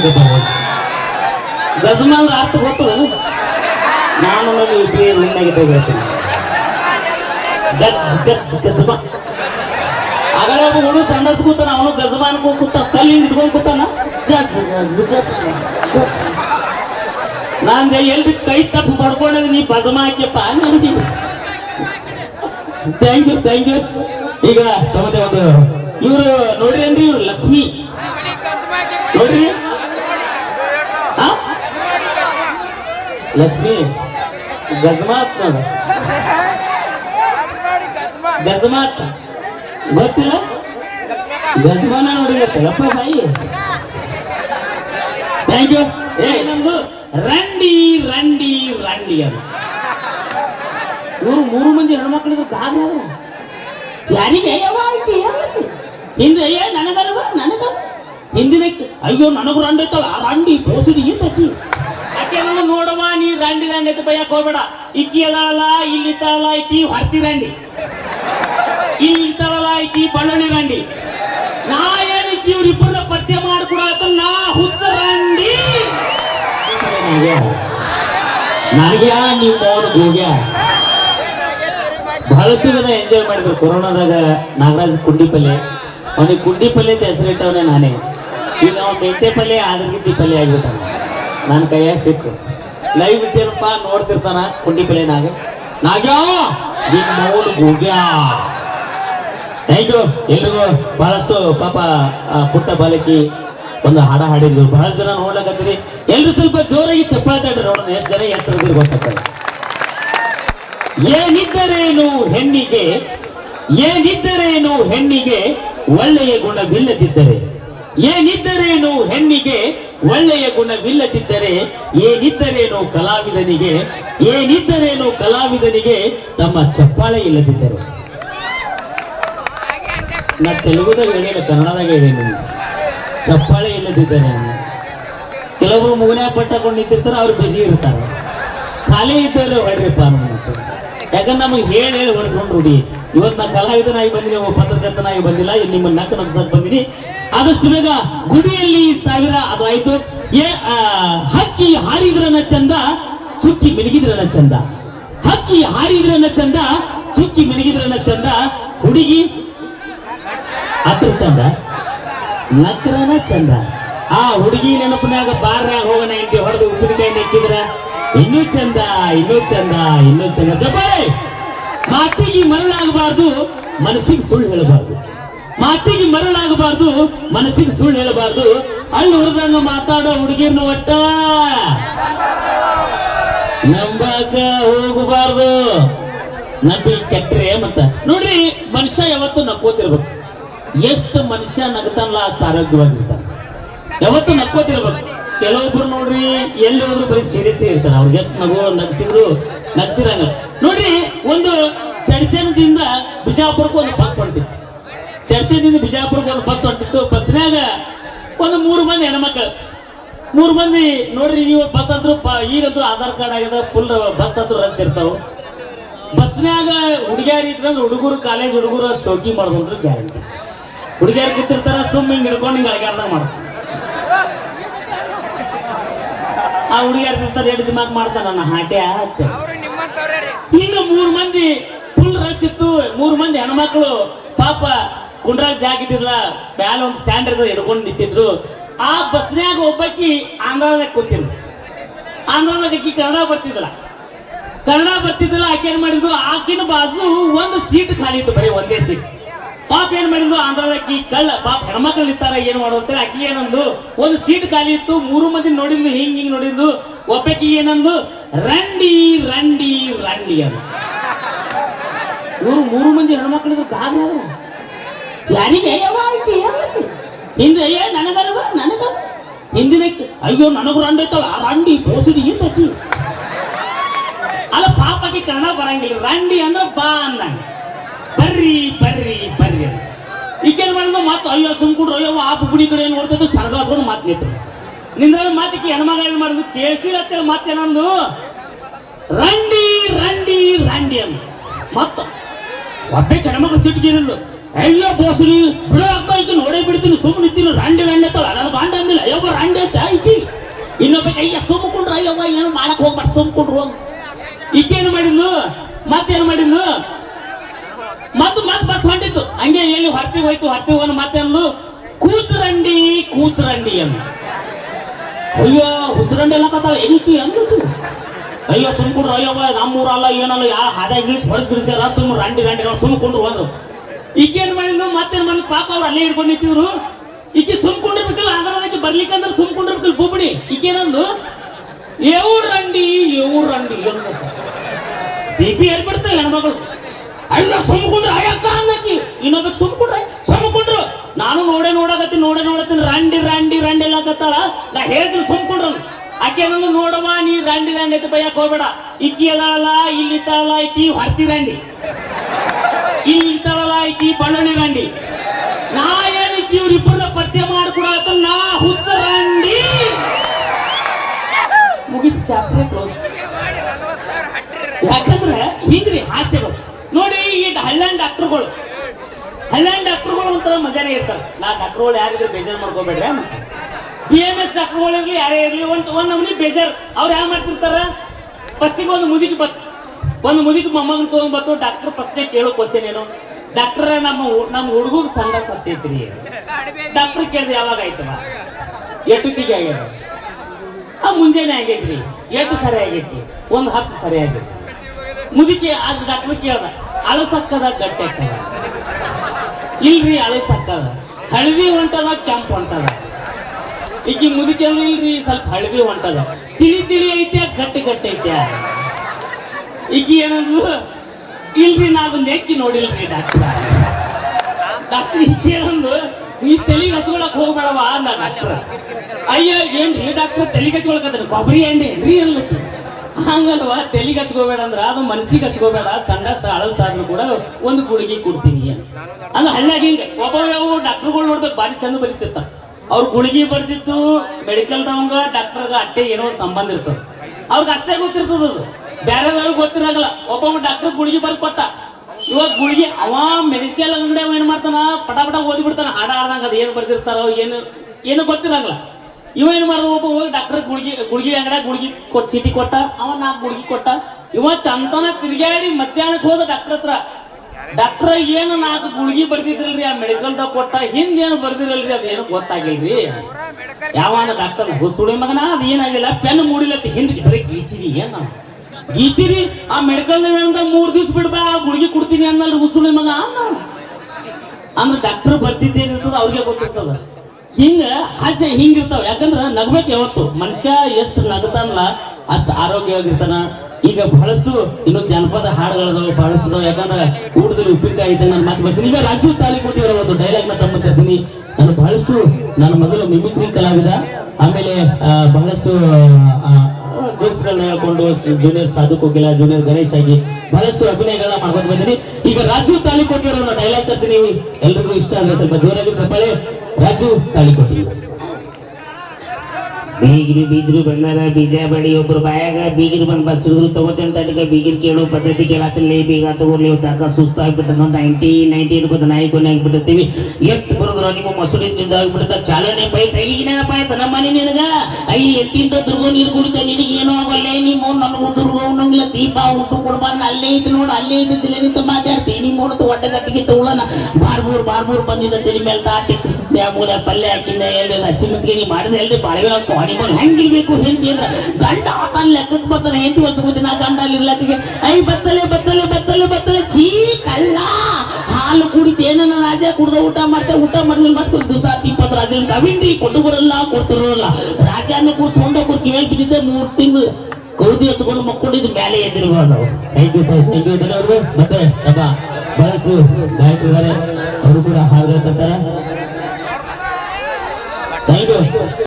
ಅನ್ಲಿಕತ್ತಾವ ಗಜಮಾನ್ ಅರ್ಥ ಗೊತ್ತು? ನಾನು ನನ್ನ ಇಬ್ಬರಿ ರೂಮ್ನಾಗ ತೆಗಿರ್ತೀನಿ ಗಜ್ ಗಜ್ ಗಜಮ. ಆಗಲೇ ಹುಡುಗ ಸಂಡಸ್ ಕೂತಾನ ಅವನು ಗಜಮಾನ್ ಕೂತ ಕಲ್ಲಿಂದ ಇಟ್ಕೊಂಡ್ ಕೂತಾನ? ಗಜ್ ಗಜ್ ಗಜ್ ನಾನ್ ಎಲ್ರಿ ಕೈ ತಪ್ಪು ಪಡ್ಕೊಂಡ್ರೆ ನೀ ಭಜಮ ಹಾಕ್ಯಪ್ಪ ನನಗೆ ಥ್ಯಾಂಕ್ ಯು ಥ್ಯಾಂಕ್ ಯು ಈಗ ತಮ್ಮದೇ ಒಂದು ಇವರು ನೋಡ್ರಿ ಇವ್ರು ಲಕ್ಷ್ಮಿ? ನೋಡ್ರಿ ಆ? ಲಕ್ಷ್ಮಿ ಗಜಮಾತ್ ನೋಡ ಗಜಮಾತ್ ಗೊತ್ತಿಲ್ಲ? ಗಜಮಾನ ನೋಡಿಲ್ಲಪ್ಪ ಬಾಯಿ. ಥ್ಯಾಂಕ್ ಯು ಏ, ನಮ್ದು ರಂಡಿ ರಂಡಿ ರಂಡಿ ಅಂತ ಇವರು ಮೂರು ಮಂದಿ ಹೆಣ್ಮಕ್ಳಿದ್ರು ಗಾಬರಿ ಯಾರಿಗೆ ಯಾವ ಆಯ್ಕೆ ಏನಾಯ್ತು ಹಿಂದೆ ಏ, ನನಗಲ್ವ ನನಗಲ್ವ? ಹಿಂದಿನಕ್ಕೆ, ಅಯ್ಯೋ, ನನಗೂ ರಂಡಿ ಐತಲ್ಲ ಆ ರಂಡಿ ಬೋಸಿಡಿ ಇದ್ದಕ್ಕಿ ಆಕೆ ನೋಡುವ ನೀ ರಂಡಿ ರಂಡಿ ಅಂತ ಬೈಯಕ್ ಹೋಗ್ಬೇಡ. ಇಕ್ಕಿ ಅದಾಳಲ್ಲ, ಇಲ್ಲಿ ಇದ್ದಾಳಲ್ಲ ಇಕ್ಕಿ ಹೊರ್ತಿ ರಂಡಿ. ಇಲ್ಲಿ ಇರ್ತಾಳಲ್ಲ ಇಕ್ಕಿ ಬಳ್ಳೊಳ್ಳಿ ರಂಡಿ. ನಾ ಏನಕ್ಕೆ ಇವ್ರಿಬ್ಬರನ್ನ ಪರಿಚಯ ಮಾಡ್ಕೊಡತ್ತ ನಾ ಹುತ್ತ ರಂಡಿ. ನನಗೆ ನಿಮ್ಮ ಅವನು ಹೋಗ್ಯ ಬಹಳಷ್ಟು ಜನ ಎಂಜಾಯ್ ಮಾಡಿದ್ರು ಕೊರೋನಾದಾಗ ನಾಗರಾಜ್ ಕುಂಡಿ ಪಲ್ಯ ಅವನಿಗೆ ಕುಂಡಿ ಪಲ್ಯ ಅಂತ ಹೆಸರಿಟ್ಟವನೇ ನಾನೇ. ಈಗ ಅವ್ನು ಮೆಂತೆ ಪಲ್ಯ ಆದ್ರಗಿದ್ದಿ ಪಲ್ಯ ಆಗ್ಬಿಟ್ಟಾನ ನನ್ನ ಕೈಯಾಗ ಸಿಕ್ಕು. ಲೈವ್ ಬಿಟ್ಟಿರಪ್ಪ ನೋಡ್ತಿರ್ತಾನ ಕುಂಡಿ ಪಲ್ಯನಾಗ ನಾಗ್ಯಾ ನಿಮ್ಮ ಅವನು ಹೋಗ್ಯಾ ಥ್ಯಾಂಕ್ ಎಲ್ರಿಗೂ ಬಹಳಷ್ಟು ಪಾಪ ಪುಟ್ಟ ಬಾಲಕಿ ಒಂದು ಹಾಡ ಹಾಡಿದ್ರು. ಬಹಳಷ್ಟು ಜನ ನೋಡ್ಲಕತ್ತೀರಿ. ಎಲ್ರು ಸ್ವಲ್ಪ ಜೋರಾಗಿ ಚಪ್ಪಾಳೆ ತಡ್ರಿ ನೋಡೋಣ ಎಷ್ಟು ಜನ ಎಚ್ಚರದಿರ್ ಗೊತ್ತಾಗ್ತದೆ. ಏನಿದ್ದರೇನು ಹೆಣ್ಣಿಗೆ ಏನಿದ್ದರೇನು ಹೆಣ್ಣಿಗೆ ಒಳ್ಳೆಯ ಗುಣವಿಲ್ಲದಿದ್ದರೆ ಏನಿದ್ದರೇನು ಹೆಣ್ಣಿಗೆ ಒಳ್ಳೆಯ ಗುಣವಿಲ್ಲದಿದ್ದರೆ ಏನಿದ್ದರೇನು ಕಲಾವಿದನಿಗೆ ಏನಿದ್ದರೇನು ಕಲಾವಿದನಿಗೆ ತಮ್ಮ ಚಪ್ಪಾಳೆ ಇಲ್ಲದಿದ್ದರೆ. ನಾ ತೆಲುಗುದಾಗ ಹೇಳಿಲ್ಲ ಕನ್ನಡದಾಗ ಹೇಳಿಲ್ಲ ಚಪ್ಪಾಳೆ ಇಲ್ಲದಿದ್ದರೆ. ಕೆಲವರು ಮುಗಿನ ಪಟ್ಟಕೊಂಡು ನಿಂತಿರ್ತಾರೆ, ಅವ್ರು ಬಿಸಿ ಇರ್ತಾರೆ. ಖಾಲಿ ಇದ್ದರೆ ಹೊಡ್ರಿಪ್ಪ ಯಾಕಂದ್ರೆ ನಮಗೆ ಹೇಳಿ ಹೇಳಿ ಹೊಡಿಸ್ಕೊಂಡು ಇವತ್ತು ನಾ ಕಲಾವಿದನಾಗಿ ಬಂದಿನಿ ಪತ್ರಕರ್ತನಾಗಿ ಬಂದಿಲ್ಲ ಇಲ್ಲಿ ನಿಮ್ಮ ನಕ್ಕ ನಗ್ಸಕ್ ಬಂದಿನಿ. ಆದಷ್ಟು ಬೇಗ ಗುಡಿಯಲ್ಲಿ ಸಾವಿರ, ಅದು ಆಯ್ತು. ಏ ಹಕ್ಕಿ ಹಾರಿದ್ರನ ಚಂದ ಚುಕ್ಕಿ ಮಿನುಗಿದ್ರನ ಚಂದ. ಹಕ್ಕಿ ಹಾರಿದ್ರನ ಚಂದ ಚುಕ್ಕಿ ಮಿನುಗಿದ್ರನ ಚಂದ. ಹುಡುಗಿ, ಅತ್ರ ಚಂದ. ನಕ್ರನ ಚಂದ. ಆ ಹುಡುಗಿ ನೆನಪಿನಾಗ ಬಾರ್ನಾಗ ಹೋಗೋಣ ಇಂಟಿ ಹೊಡೆದು ಕೈ ನೆಕ್ಕಿದ್ರ. ಇನ್ನೂ ಚಂದ ಇನ್ನೂ ಚಂದ ಇನ್ನೂ ಚಂದ. ಜಪಾಯ್! ಮಾತಿಗೆ ಮರಳಾಗಬಾರ್ದು, ಮನಸ್ಸಿಗೆ ಸುಳ್ಳು ಹೇಳಬಾರ್ದು. ಮಾತಿಗೆ ಮರಳಾಗಬಾರ್ದು, ಮನಸ್ಸಿಗೆ ಸುಳ್ಳು ಹೇಳಬಾರ್ದು. ಅಲ್ಲಿ ಹುರಿದಂಗ ಮಾತಾಡೋ ಹುಡುಗಿರ್ನು ಒಟ್ಟ ನಂಬಾಕ ಹೋಗಬಾರ್ದು. ನಂಬಿ ಕೆಟ್ಟರೆ ಮತ್ತ. ನೋಡ್ರಿ, ಮನುಷ್ಯ ಯಾವತ್ತು ನಕ್ಕೋತಿರ್ಬೇಕು. ಎಷ್ಟು ಮನುಷ್ಯ ನಗತಾನಲ್ಲ, ಅಷ್ಟು ಆರೋಗ್ಯವಾಗಿರ್ತಾನೆ. ಯಾವತ್ತು ನಕ್ಕೋತಿರ್ಬೇಕು. ಕೆಲವೊಬ್ರು ನೋಡ್ರಿ, ಎಲ್ಲಿ ಹೋದ್ರು ಬರೀ ಸೀರಿಯಸ್ ಇರ್ತಾರೆ ಅವ್ರಿಗೆ ಎಷ್ಟು ನಗು, ನಗ್ಸಿದ್ರು ನಗ್ತಿರಂಗ ನೋಡ್ರಿ, ಒಂದು ಚರ್ಚನದಿಂದ ಬಿಜಾಪುರಕ್ಕೆ ಒಂದು ಬಸ್ ಹೊಂಟಿತ್ತು. ಚರ್ಚದಿಂದ ಬಿಜಾಪುರಕ್ಕೆ ಒಂದು ಬಸ್ ಹೊಂಟಿತ್ತು ಬಸ್ನಾಗ ಒಂದು ಮೂರು ಮಂದಿ ಹೆಣ್ಮಕ್ಳು. ಮೂರು ಮಂದಿ ನೋಡ್ರಿ ನೀವು ಬಸ್ ಅಂದ್ರು ಈಗಂತೂ ಆಧಾರ್ ಕಾರ್ಡ್ ಆಗ್ಯದ ಫುಲ್ ಬಸ್ ಅಂತೂ ರಶ್ ಇರ್ತಾವ. ಬಸ್ನಾಗ ಹುಡುಗಿಯಾರ ಇದ್ರಂದ್ರೆ ಹುಡುಗರು ಕಾಲೇಜ್ ಹುಡುಗರು ಶೋಕಿ ಮಾಡೋದಂದ್ರೆ ಗ್ಯಾರಂಟಿ ಹುಡುಗಿಯಾರು ಕೂತಿರ್ತಾರ ಸುಮ್ಮ ಹಿಂಗ್ ಹಿಡ್ಕೊಂಡು ಹಿಂಗೆ ಅಳಗಾಡ್ದಾಗ ಮಾಡ್ತಾರೆ. ಆ ಹುಡುಗಿಯಾರ ಇರ್ತಾರೆ ಎರಡು ದಿಮಾಕ್ ಮಾಡ್ತಾರ ನನ್ನ ಹಾಟೆ ಹಿಂಗ ಮೂರು ಮಂದಿ ಫುಲ್ ರಶ್ ಇತ್ತು. ಮೂರು ಮಂದಿ ಹೆಣ್ಮಕ್ಳು ಪಾಪ ಕುಂಡ್ರಾಗ ಜಾಗ ಇದ್ದಿಲ್ಲ ಮ್ಯಾಲ ಒಂದು ಸ್ಟ್ಯಾಂಡ್ ಇರ್ತದೆ ಹಿಡ್ಕೊಂಡು ನಿಂತಿದ್ರು. ಆ ಬಸ್ನ್ಯಾಗ ಒಬ್ಬಾಕಿ ಆಂಧ್ರದಾಗ ಕೂತಿದ್ರು ಆಂಧ್ರದಾಗ ಆಕಿ ಕನ್ನಡ ಬರ್ತಿದ್ಲ ಕನ್ನಡ ಬರ್ತಿದ್ದಿಲ್ಲ, ಆಕೆ ಏನ್ ಮಾಡಿದ್ರು ಆಕಿನ ಬಾಜು ಒಂದು ಸೀಟ್ ಖಾಲಿ ಇತ್ತು, ಬರೀ ಒಂದೇ ಸೀಟ್ ಪಾಪ ಏನ್ ಮಾಡಿದ್ರು ಆಂಧ್ರದಕ್ಕಿ ಕಳ್ಳ, ಪಾಪ ಹೆಣ್ಮಕ್ಳು ನಿಂತಾರ ಏನ್ ಮಾಡೋದು ಅಂತೇಳಿ ಆಕಿ ಏನಂದು ಒಂದು ಸೀಟ್ ಖಾಲಿ ಇತ್ತು, ಮೂರು ಮಂದಿ ನೋಡಿದ್ಲು ಹಿಂಗ್ ಹಿಂಗ್ ನೋಡಿದ್ಲು. ಒಬ್ಬಾಕಿ ಏನಂದು ರಂಡಿ ರಂಡಿ ರಂಡಿ ಅಂತ ಇವರು ಮೂರು ಮಂದಿ ಹೆಣ್ಮಕ್ಳಿದ್ರು ಗಾಬರಿ ಆದ್ರು. ಯಾರಿಗೆ ಯಾವ ಆಯ್ಕೆ ಯಾವತ್ತು ಹಿಂದೆ ಏ ನನಗಲ್ವ? ನನಗಲ್ವ ಹಿಂದಿನಕ್ಕೆ, ಅಯ್ಯೋ, ನನಗೂ ರಂಡಿ ಐತಲ್ಲ ಆ ರಂಡಿ ಬೋಸಡಿ ಇದ್ದಕ್ಕಿ. ಅಲ್ಲ, ಪಾಪಕ್ಕೆ ಕನ್ನಡ ಬರಂಗಿಲ್ಲ. ರಂಡಿ ಅಂದ್ರೆ ಬಾ ಅಂದಂಗ ಬರ್ರಿ ಬರ್ರಿ ಬರ್ರಿ ಅಂತ. ಏನು ಮಾಡಿದ್ರು ಮತ್ತೆ ಅಯ್ಯೋ ಸುಮ್ಕುಡ್ರು ಅಯ್ಯೋ, ಆ ಬುಗುಡಿ ಕಡೆ ಏನ್ ನೋಡ್ತಿದ್ದು ಸರ್ಗಾಸ್ಕೊಂಡು ಮಾತು ನಿಂತರು ನಿಂದ್ರ ಮಾತಿಗೆ ಹೆಣ್ಮಗ ಏನ್ ಮಾಡಿದ್ರು ಕೇಳಿಸಿಲತ್ತೆ ಮತ್ತೆ ನಂದು ರಂಡಿ ರಂಡಿ ರಂಡಿ ಅಂದ ಮತ್ತ ಒಬ್ಬೆ ಹೆಣ್ಮಕ್ಳು ಸಿಟ್ಟಿಗಿರಲು ಅಯ್ಯೋ ಬೋಸರಿ, ಬಿಡೋ ಅಕ್ಕ ಈಗ ನೋಡೇ ಬಿಡ್ತೀನಿ ಸುಮ್ಮನೆ ಇತ್ತೀನಿ ರಂಡಿ, ರಂಡೆ ತಲ ನನ್ನ ಗಂಡ ಅಂದಿಲ್ಲ ಅಯ್ಯಪ್ಪ ರಂಡೆ ಅಂತ ಐತೆ ಇನ್ನೊಬ್ಬ ಅಯ್ಯ ಸುಮ್ಕೊಂಡ್ರು ಅಯ್ಯವ್ವ ಏನು ಮಾಡಕ್ ಹೋಗ್ಬಾರ್ದು ಸುಮ್ಕೊಂಡ್ರು ಈಕೇನು ಮಾಡಿದ್ಲು? ಮತ್ತೇನು ಮಾಡಿದ್ಲು? ಮತ್ ಮತ್ ಬಸ್ ಹೊಂಟಿತ್ತು. ಹಂಗೆ ಎಲ್ಲಿ ಹೊರ್ತಿ ಹೋಯ್ತು ಹೊರ್ತಿ ಹೋಗೋಣ ಮತ್ತೇನು ಕೂಚರಂಡಿ ಕೂಚರಂಡಿ ಅಂತ ಅಯ್ಯೋ ಹುಚ್ಚರಂಡಿ ಎಲ್ಲ ಕತ್ತಾಳ ಏನಕ್ಕೆ ಅಂದ್ಬಿಟ್ಟು ಅಯ್ಯೋ ಸುಮ್ಕೊಂಡ್ರು ಅಯ್ಯವ್ವ ನಮ್ಮೂರಲ್ಲ, ಏನಲ್ಲ, ಯಾ ಹಾದ ಇಂಗ್ಲೀಷ್ ಹೊಳಸ್ ಬಿಡಿಸ್ಯಾರ, ಸುಮ್ ರಂಡಿ ರಂಡಿ ಸುಮ್ಮಕೊಂಡ್ರು ಅಂದ್ರು. ಈಕೇನ್ ಮಾಡಿದ್ರು ಮತ್ತೇನ್ ಮಾಡಿದ್ಲು? ಪಾಪ ಅವ್ರು ಅಲ್ಲೇ ಹಿಡ್ಕೊಂಡು ನಿಂತಿದ್ರು. ಈಕೆ ಸುಮ್ಕೊಂಡಿರ್ಬೇಕಲ್ಲ ಆಂಧ್ರದಕ್ಕೆ ಬರ್ಲಿಕ್ಕಂದ್ರೆ ಸುಮ್ಕೊಂಡಿರ್ಬೇಕಲ್ಲ ರಂಡಿ ಎವ್ರು ರಂಡಿ ಬಿ ಪಿ ಏರ್ಬಿಡ್ತಾರೆ ಹೆಣ್ಮಗಳು ಅಲ್ಲ ಸುಮ್ಕೊಂಡ್ರು ಅಯ್ಯಕ್ಕ ಅನ್ನಕ್ಕಿ ಇನ್ನೊಬ್ಬ ಸುಮ್ಕೊಂಡ್ರೆ ಸುಮ್ಕೊಂಡ್ರು ನಾನು ನೋಡೇ ನೋಡಕತ್ತಿ, ನೋಡೇ ನೋಡತ್ತೀನಿ ರಂಡಿ ರಂಡಿ ರಂಡಿ ಎಲ್ಲ ಕತ್ತಾಳ. ನಾ ಹೇಳ್ತೀನಿ ಸುಮ್ಕೊಂಡ್ರು ಆಕೆ ಏನಂದು ನೋಡವ ನೀ ರಂಡಿ ರಂಡಿ ಅಂತ ಬೈಯಕ್ ಹೋಗ್ಬೇಡ. ಇಕ್ಕಿ ಎಲ್ಲ ಇಲ್ಲಿ ಇತ್ತಾಳಲ್ಲ ಇಕ್ಕಿ ಹೊರ್ತಿ ರಂಡಿ. ಇಲ್ಲಿ ಇತ್ತಾಳಲ್ಲ ಐತಿ ಬಳ್ಳೊಳ್ಳಿ ರಂಡಿ. ನಾ ಏನಕ್ಕೆ ಇವ್ರಿಬ್ಬರನ್ನ ಪರಿಚಯ ಮಾಡ್ಕೊಡತ್ತ ನಾ ಹುತ್ತ ರಂಡಿ. ಮುಗಿತು ಚಾಪ್ಟರ್ ಕ್ಲೋಸ್ ಯಾಕಂದ್ರೆ ಹಿಂಗ್ರಿ ಹಾಸ್ಯಗಳು. ನೋಡಿ ಈಗ ಹಳ್ಳನ್ ಡಾಕ್ಟರ್ಗಳು. ಹಳ್ಳನ್ ಡಾಕ್ಟರ್ಗಳು ಒಂಥರ ಮಜಾನೇ ಇರ್ತಾರೆ. ನಾ ಡಾಕ್ಟರ್ಗಳು ಯಾರಿದ್ರು ಬೇಜಾರು ಮಾಡ್ಕೋಬೇಡ್ರಿ ಬಿ ಎಂ ಎಸ್ ಡಾಕ್ಟರ್ಗಳು ಇರ್ಲಿ, ಯಾರೇ ಇರ್ಲಿ, ಒಂದು ಒಂದು ನಮ್ನಿ ಬೇಜಾರ್. ಅವ್ರು ಯಾವ ಮಾಡ್ತಿರ್ತಾರ? ಫಸ್ಟಿಗೆ ಒಂದು ಮುದುಕಿ ಬತ್ ಒಂದು ಮುದಿಕ್ ಮೊಮ್ಮಗನ್ ತಗೊಂಡ್ ಬಂತು ಡಾಕ್ಟರ್ ಫಸ್ಟ್ನೇ ಕೇಳೋ ಕ್ವಶನ್ ಏನು? ಡಾಕ್ಟರ್ ನಮ್ಮ ನಮ್ ನಮ್ಮ ಹುಡುಗ ಸಂಡ ಸತ್ತೈತ್ರಿ. ಡಾಕ್ಟರ್ ಕೇಳಿದ್ರೆ ಯಾವಾಗ ಆಯ್ತವ? ಎಷ್ಟೊತ್ತಿಗೆ ಆಗ್ಯದ? ಆ ಮುಂಜಾನೆ ಆಗೈತ್ರಿ ಎಟ್ಟು ಸರಿ ಆಗೈತಿ? ಒಂದ್ ಹತ್ತು ಸರಿ ಆಗೈತಿ. ಮುದುಕಿ ಆ ಡಾಕ್ಟರ್ ಕೇಳ್ದ, ಅಳಸಕ್ಕದ ಗಟ್ಟೆ ಇಲ್ರಿ, ಅಳಸಕ್ಕದ. ಹಳದಿ ಹೊಂಟದ, ಕೆಂಪು ಹೊಂಟದ? ಈಕಿ ಮುದುಕಿ ಇಲ್ರಿ, ಸ್ವಲ್ಪ ಹಳದಿ ಹೊಂಟದ. ತಿಳಿ ತಿಳಿ ಐತೆ ಗಟ್ಟಿ ಗಟ್ಟಿ ಐತೆ ಈಕಿ ಏನಂದ್ರು ಇಲ್ರಿ ನಾ ಅದನ್ನ ನೆಕ್ಕಿ ನೋಡಿಲ್ರಿ ಡಾಕ್ಟರ್. ಡಾಕ್ಟರ್ ಈಕಿ ಏನಂದ್ರು ನೀ ತಲೆಗೆ ಹಚ್ಕೊಳಕ್ ಹೋಗ್ಬೇಡವಾ ಅಂದ ಡಾಕ್ಟರ್. ಅಯ್ಯ, ಏನ್ರಿ ಡಾಕ್ಟರ್, ತಲೆಗೆ ಹಚ್ಕೊಳಕತ್ರಿ ಕೊಬ್ಬರಿ ಎಣ್ಣೆ ಏನ್ರಿ ಅನ್ಲಕ್ಕೆ? ಹಂಗಲ್ವಾ? ತಲೆಗೆ ಹಚ್ಕೋಬೇಡ ಅಂದ್ರ ಅದು ಮನಸ್ಸಿಗೆ ಹಚ್ಕೋಬೇಡ. ಸಣ್ಣ ಅಳಸಾದ್ರು ಕೂಡ ಒಂದು ಗುಳಿಗೆ ಕೊಡ್ತೀನಿ. ಅಂದ್ರೆ ಹಳ್ಳ್ಯಾಗ ಹಿಂಗ ಒಬ್ಬ ಡಾಕ್ಟರ್ಗಳು ನೋಡ್ಬೇಕು ಭಾರಿ ಚಂದ ಬರೀತಿರ್ತ. ಅವ್ರ ಗುಳಿಗೆ ಬರ್ತಿತ್ತು ಮೆಡಿಕಲ್ದವಂಗ ಡಾಕ್ಟರ್ಗ ಅಟ್ಟೆ ಏನೋ ಸಂಬಂಧ ಇರ್ತದೆ. ಅವ್ರಿಗೆ ಅಷ್ಟೇ ಗೊತ್ತಿರ್ತದ ಅದು. ಬೇರೆದವ್ರಿಗೆ ಗೊತ್ತಿರಲ್ಲ. ಒಬ್ಬೊಬ್ಬ ಡಾಕ್ಟರ್ ಗುಳಿಗೆ ಬರ್ದು ಕೊಟ್ಟ. ಇವಾಗ ಗುಳಿಗೆ ಅವ ಮೆಡಿಕಲ್ ಅಂಗಡಿ ಅವ ಏನ್ ಮಾಡ್ತಾನ? ಪಟ ಪಟ ಓದಿ ಬಿಡ್ತಾನ. ಆಡ್ದಂಗ ಅದು ಏನು ಬರ್ದಿರ್ತಾರೋ, ಏನು ಏನು ಗೊತ್ತಿರಂಗಿಲ್ಲ ಇವ ಏನ್ ಮಾಡ್ದ? ಒಬ್ಬ ಹೋಗಿ ಡಾಕ್ಟರ್ ಗುಳಿಗೆ ಗುಳಿಗೆ ಅಂಗಡಿ ಗುಳಿಗೆ ಕೊಟ್ಟು, ಚೀಟಿ ಕೊಟ್ಟ, ಅವ ನಾಲ್ಕು ಗುಳಿಗೆ ಕೊಟ್ಟ. ಇವ ಚಂತನ ತಿರ್ಗಾಡಿ ಮಧ್ಯಾಹ್ನಕ್ಕೆ ಹೋದ ಡಾಕ್ಟರ್ ಹತ್ರ. ಡಾಕ್ಟರ್ ಏನು ನಾಲ್ಕು ಗುಳಿಗೆ ಬರ್ದಿದ್ರಲ್ರಿ ಆ ಮೆಡಿಕಲ್ದಾಗ ಕೊಟ್ಟ. ಹಿಂದೇನು ಬರ್ದಿರಲ್ರಿ? ಅದೇನು ಏನು ಗೊತ್ತಾಗಿಲ್ರಿ? ಯಾವ ಡಾಕ್ಟರ್ ಹುಸುಳಿ ಮಗನ, ಅದು ಏನಾಗಿಲ್ಲ. ಪೆನ್ ಮೂಡಿಲತ್ತ ಹಿಂದಕ್ಕೆ ಬರೀ ಕೀಚಿವಿ, ಏನ್ ಗೀಚಿರಿ ಆ ಮೆಡಿಕಲ್ ಮೂರ್ ದಿವ್ಸ ಬಿಡ್ಬಾ ಆ ಗುಳಿಗೆ ಕೊಡ್ತೀನಿ ಅನ್ನಲ್ ಉಸುಳಿ ಮಗ ಅಂದ ಅಂದ್ರೆ ಡಾಕ್ಟರ್ ಬರ್ತಿದ್ದೇನಿರ್ತದ ಅವ್ರಿಗೆ ಗೊತ್ತಿರ್ತದ. ಹಿಂಗ ಹಾಸ್ಯ ಹಿಂಗಿರ್ತಾವ. ಯಾಕಂದ್ರ ನಗ್ಬೇಕು ಯಾವತ್ತು? ಮನುಷ್ಯ ಎಷ್ಟು ನಗತಾನಲ್ಲ, ಅಷ್ಟು ಆರೋಗ್ಯವಾಗಿರ್ತಾನ. ಈಗ ಬಹಳಷ್ಟು ಇನ್ನು ಜನಪದ ಹಾಡುಗಳದಾವ ಬಹಳಷ್ಟು. ಯಾಕಂದ್ರೆ ಊಟದಲ್ಲಿ ಉಪ್ಪಿನಕಾಯಿ ಐತೆ ನಾನು ಮಾತು ಬರ್ತೀನಿ. ಈಗ ರಾಜು ತಾಲೂಕು ಒಂದು ಡೈಲಾಗ್ನ ತರ್ತೀನಿ ನಾನು ಬಹಳಷ್ಟು ನಾನು ಮೊದಲು ಮಿಮಿಕ್ರಿ ಕಲಾವಿದ. ಆಮೇಲೆ ಬಹಳಷ್ಟು ಜೋಕ್ಸ್ ಗಳನ್ನ ಹೇಳ್ಕೊಂಡು ಜೂನಿಯರ್ ಸಾಧು ಕೋಕಿಲ ಜೂನಿಯರ್ ಗಣೇಶ್ ಆಗಿ ಬಹಳಷ್ಟು ಅಭಿನಯಗಳನ್ನ ಮಾಡ್ಕೊಂಡು ಬಂದಿನಿ. ಈಗ ರಾಜು ತಾಳಿಕೊಟ್ಟಿರೋ ಡೈಲಾಗ್ ತರ್ತೀನಿ. ಎಲ್ರಿಗೂ ಇಷ್ಟ ಅಂದ್ರೆ ಸ್ವಲ್ಪ ಜೋರಾಗಿ ಚಪ್ಪಾಳೆ. ರಾಜು ತಾಲಿಕೋಟಿ ಬೀಗಿರಿ ಬೀಜರು ಬಂದಾರ ಬೀಜ ಬಡಿ ಒಬ್ರು ಬಾಯಾಗ ಬೀಗಿರು ಬಂದ್ ಬಸ್ ಹಿಡಿದ್ರು ತಗೋತೇನೆ ತಡಿಗೆ ಬೀಗಿರ್ ಕೇಳೋ, ಪದ್ಧತಿ ಕೇಳತ್ತಿಲ್ಲ ಬೀಗ ತಗೋರ್ಲಿ ತಾಕ ಸುಸ್ತಾಗ್ಬಿಟ್ಟದ. ನೈಂಟಿ ನೈಂಟಿ ಇರ್ಬೋದು ನಾಯಿ ಕೊನೆ ಆಗ್ಬಿಟ್ಟಿರ್ತೀವಿ. ಎತ್ ಬರೋದ್ರ ನಿಮ್ಮ ಮಸೂರಿಂದ ಆಗ್ಬಿಡುತ್ತ ಚಾಲನೆ ಬೈ ಈಗಿನಪ್ಪ ಆಯ್ತು? ನಮ್ಮ ಮನೆ ನಿನಗ? ಐ ಎತ್ತಿಂದ ದುರ್ಗ ನೀರು ಕುಡಿತ, ನಿನಗೆ ಏನೋ ಆಗಲ್ಲೇ? ನಿಮ್ಮ ನನಗೂ ದುರ್ಗೋ ನಂಗಿಲ್ಲ ದೀಪ, ಉಂಟು ಕೊಡ್ಬಾರ್ದು ಅಲ್ಲೇ ಐತಿ ನೋಡು, ಅಲ್ಲೇ ಇದ್ದಿಲ್ಲ ನಿಂತ ಮಾತಾಡ್ತೀನಿ ನಿಮ್ಮ ನೋಡ್ತು ಹೊಟ್ಟೆ ಗಟ್ಟಿಗೆ ತಗೊಳ್ಳೋಣ ಬಾರ್ಮೂರ್ ಬಾರ್ಮೂರ್ ಬಂದಿದ್ದ ತಲೆ ಮೇಲೆ ತಾಟಿ ಕೃಷ್ಣ ಮೂಲ ಪಲ್ಯ ಹಾಕಿಂದ ಎಲ್ಲ ಹಸಿಮಿಸ್ಗೆ ನೀ ಮಾಡಿದ್ರೆ ಎಲ್ಲಿ ಬಾಳೆ ಕೋಣಿ ಬಂದು ಹೆಂಗಿರ್ಬೇಕು ಹೆಂತಿ ಅಂದ್ರೆ ಗಂಡ ಆತನ ಲೆಕ್ಕಕ್ಕೆ ಬರ್ತಾನೆ, ಹೆಂಡತಿ ಹೊಚ್ಕೋತೀನಿ ನಾ ಗಂಡ ಅಲ್ಲಿ ಐ, ಬತ್ತಲೆ ಬತ್ತಲೆ ಬತ್ತಲೆ ಬತ್ತಲೆ, ಚೀ, ಕಳ್ಳ, ಹಾಲು ಕುಡಿತ ಏನನ್ನ ರಾಜ ಕುಡ್ದ ಊಟ ಮಾಡ್ತೆ, ಊಟ ಮಾಡಿದ್ರೆ ಮತ್ತೆ ದಿವಸ ಇಪ್ಪತ್ತು ರಾಜ ಕವಿಂಡಿ ಕೊಟ್ಟು ಬರಲ್ಲ, ಕೊಡ್ತಿರೋಲ್ಲ. ರಾಜನ ಕೂರ್ಸ್ಕೊಂಡ ಕೂರ್ ಕಿವಿಯಲ್ಲಿ ಬಿದ್ದಿದ್ದೆ, ಮೂರ್ ತಿಂಗಳು ಕೌದಿ ಹಚ್ಕೊಂಡು ಮಕ್ಕೊಂಡಿದ್ದು ಮೇಲೆ ಎದ್ದಿರ್ಬೋದು ಥ್ಯಾಂಕ್ ಯು ಸರ್ ಥ್ಯಾಂಕ್ ಮತ್ತೆ ನಮ್ಮ ಬಹಳಷ್ಟು ಗಾಯಕರಿದ್ದಾರೆ ಅವರು ಕೂಡ ಥ್ಯಾಂಕ್ ಯು.